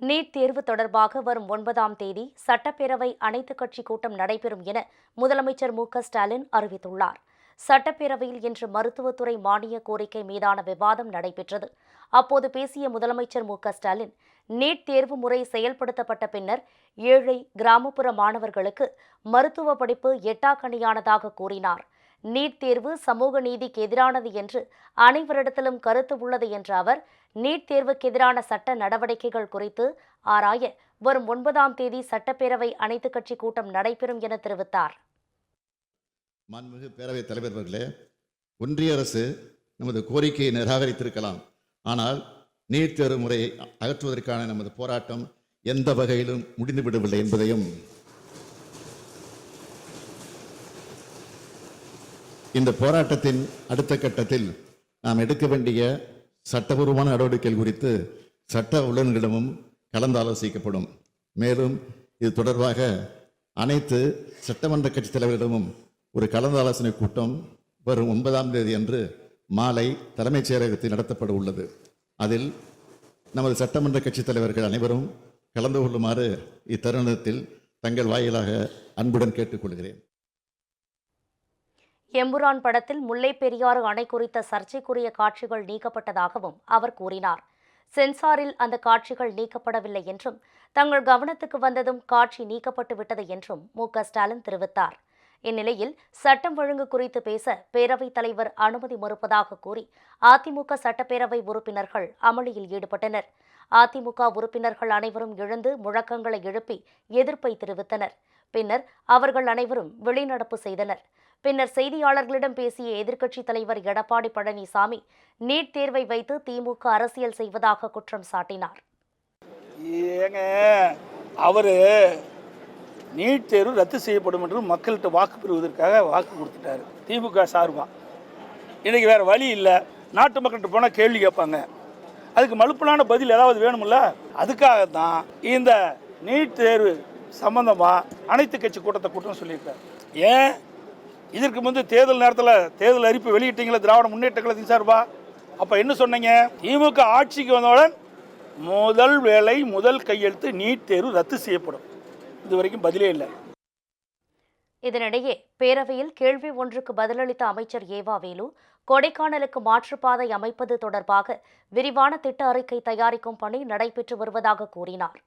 NEET தேர்வு தொடர்பாக வரும் ஒன்பதாம் தேதி சட்டப்பேரவை அனைத்துக் கட்சி கூட்டம் நடைபெறும் என முதலமைச்சர் மு ஸ்டாலின் அறிவித்துள்ளார். சட்டப்பேரவையில் இன்று மருத்துவத்துறை மானிய கோரிக்கை மீதான விவாதம் நடைபெற்றது. அப்போது பேசிய முதலமைச்சர் மு க ஸ்டாலின் நீட் தேர்வு முறை செயல்படுத்தப்பட்ட பின்னர் ஏழை கிராமப்புற மாணவர்களுக்கு மருத்துவ படிப்பு எட்டாக்கணியானதாக கூறினார். நீட் தேர்வு சமூக நீதிக்கு எதிரானது என்று அனைவரிடத்திலும் கருத்து உள்ளது என்ற அவர் நீட் தேர்வுக்கு எதிரான சட்ட நடவடிக்கைகள் குறித்து ஆராய வரும் ஒன்பதாம் தேதி சட்டப்பேரவை அனைத்துக் கட்சி கூட்டம் நடைபெறும் என தெரிவித்தார். மாண்புமிகு பேரவைத் தலைவர் ஒன்றிய அரசு நமது கோரிக்கையை நிராகரித்திருக்கலாம். ஆனால் நீட் தேர்வு முறையை அகற்றுவதற்கான நமது போராட்டம் எந்த வகையிலும் முடிந்துவிடவில்லை என்பதையும் இந்த போராட்டத்தின் அடுத்த கட்டத்தில் நாம் எடுக்க வேண்டிய சட்டபூர்வமான நடவடிக்கைகள் குறித்து சட்ட உள்ளனர்களிடமும் கலந்து ஆலோசிக்கப்படும். மேலும் இது தொடர்பாக அனைத்து சட்டமன்ற கட்சித் தலைவர்களிடமும் ஒரு கலந்தாலோசனை கூட்டம் வரும் ஒன்பதாம் தேதி அன்று மாலை தலைமைச் செயலகத்தில் நடத்தப்பட உள்ளது. அதில் நமது சட்டமன்ற கட்சித் தலைவர்கள் அனைவரும் கலந்து கொள்ளுமாறு இத்தருணத்தில் தங்கள் வாயிலாக அன்புடன் கேட்டுக்கொள்கிறேன். எம்புரான் படத்தில் முல்லை பெரியாறு அணை குறித்த சர்ச்சைக்குரிய காட்சிகள் நீக்கப்பட்டதாகவும் அவர் கூறினார். சென்சாரில் அந்த காட்சிகள் நீக்கப்படவில்லை என்றும் தங்கள் கவனத்துக்கு வந்ததும் காட்சி நீக்கப்பட்டு விட்டது என்றும் மு. க. ஸ்டாலின் தெரிவித்தார். இந்நிலையில் சட்டம் ஒழுங்கு குறித்து பேச பேரவைத் தலைவர் அனுமதி மறுப்பதாக கூறி அதிமுக சட்டப்பேரவை உறுப்பினர்கள் அமளியில் ஈடுபட்டனர். அதிமுக உறுப்பினர்கள் அனைவரும் எழுந்து முழக்கங்களை எழுப்பி எதிர்ப்பை தெரிவித்தனர். பின்னர் அவர்கள் அனைவரும் வெளிநடப்பு செய்தனர். பின்னர் செய்தியாளர்களிடம் பேசிய எதிர்க்கட்சித் தலைவர் எடப்பாடி பழனிசாமி நீட் தேர்வை வைத்து திமுக அரசியல் செய்வதாக குற்றம் சாட்டினார். ஏங்க அவர் நீட் தேர்வு ரத்து செய்யப்படும் என்று மக்கள்கிட்ட வாக்கு பெறுவதற்காக வாக்கு கொடுத்துட்டாரு. திமுக சார்பாக இன்னைக்கு வேற வழி இல்லை. நாட்டு மக்கள்கிட்ட போனால் கேள்வி கேட்பாங்க. அதுக்கு மலுப்பலான பதில் ஏதாவது வேணும்ல? அதுக்காக தான் இந்த நீட் தேர்வு சம்பந்தமாக அனைத்து கட்சி கூட்டத்தை கூட்டம் சொல்லியிருக்கார். ஏன்? இதற்கு முன்பு தேர்தல் நேரத்தில் தேர்தல் அறிவிப்பு வெளியிட்டீங்களா திராவிட முன்னேற்ற கழகத்தின் சார்பா? அப்போ என்ன சொன்னீங்க? திமுக ஆட்சிக்கு வந்தவுடன் முதல் வேலை முதல் கையெழுத்து நீட் தேர்வு ரத்து செய்யப்படும். இது வரைக்கும் பதிலே இல்லை. இதனிடையே பேரவையில் கேள்வி ஒன்றுக்கு பதிலளித்த அமைச்சர் ஏவா வேலு கொடைக்கானலுக்கு மாற்றுப்பாதை அமைப்பது தொடர்பாக விரிவான திட்ட அறிக்கை தயாரிக்கும் பணி நடைபெற்று வருவதாக கூறினார்.